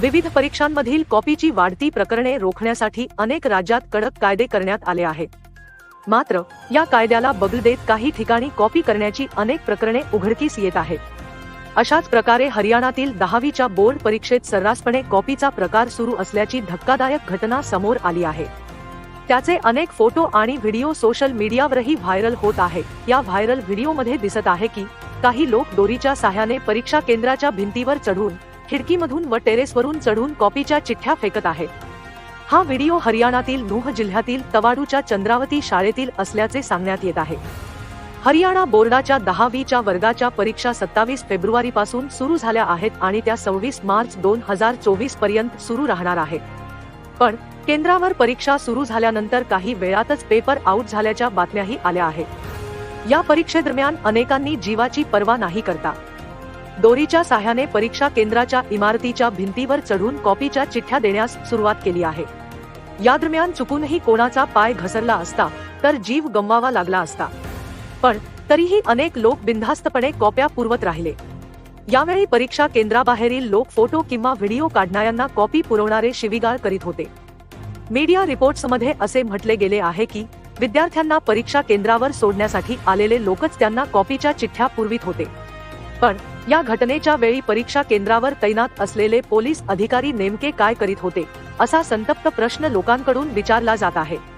विविध परीक्षांमधील कॉपीची वाढती प्रकरणे रोखण्यासाठी अनेक राज्यात कडक कायदे करण्यात आले आहेत. मात्र या कायद्याला बगल देत काही ठिकाणी कॉपी करण्याची अनेक प्रकरणे उघडकीस येत आहेत. अशाच प्रकारे हरियाणातील दहावीच्या बोर्ड परीक्षेत सर्रासपणे कॉपीचा प्रकार सुरू असल्याची धक्कादायक घटना समोर आली आहे. त्याचे अनेक फोटो आणि व्हिडिओ सोशल मीडियावरही व्हायरल होत आहे. या व्हायरल व्हिडिओमध्ये दिसत आहे की काही लोक दोरीच्या साह्याने परीक्षा केंद्राच्या भिंतीवर चढून खिडकीमधून व टेरेसवरून चढून कॉपीच्या चिठ्ठ्या फेकत आहे. हा व्हिडिओ हरियाणातील नुह जिल्ह्यातील तवाडूच्या चंद्रावती शाळेतील असल्याचे सांगण्यात येत आहे. हरियाणा बोर्डाच्या दहावीच्या वर्गाच्या परीक्षा सत्तावीस फेब्रुवारी पासून सुरू झाल्या आहेत आणि त्या सव्वीस मार्च दोन हजार चोवीसपर्यंत सुरू राहणार आहे. पण केंद्रावर परीक्षा सुरू झाल्यानंतर काही वेळातच पेपर आउट झाल्याच्या बातम्याही आल्या आहेत. या परीक्षेदरम्यान अनेकांनी जीवाची पर्वा नाही करता. दोरीच्या साह्याने परीक्षा केंद्राच्या इमारतीच्या भिंतीवर चढून कॉपीच्या चिठ्ठ्या देण्यास सुरुवात केली आहे. या दरम्यान चुकूनही कोणाचा पाय घसरला असता तर जीव गमवावा लागला असता. पण तरीही अनेक लोक बिनधास्तपणे कॉप्या पुरवत राहिले. यावेळी परीक्षा केंद्राबाहेरील लोक फोटो किंवा व्हिडिओ काढणाऱ्यांना कॉपी पुरवणारे शिवीगाळ करीत होते. मीडिया रिपोर्ट्समध्ये असे म्हटले गेले आहे की विद्यार्थ्यांना परीक्षा केंद्रावर सोडण्यासाठी आलेले लोकच त्यांना कॉपीच्या चिठ्ठ्या पुरवित होते. पण या घटनेच्या वेळी परीक्षा केंद्रावर तैनात असलेले पोलीस अधिकारी नेमके काय करीत होते असा संतप्त प्रश्न लोकांकडून विचारला जात आहे.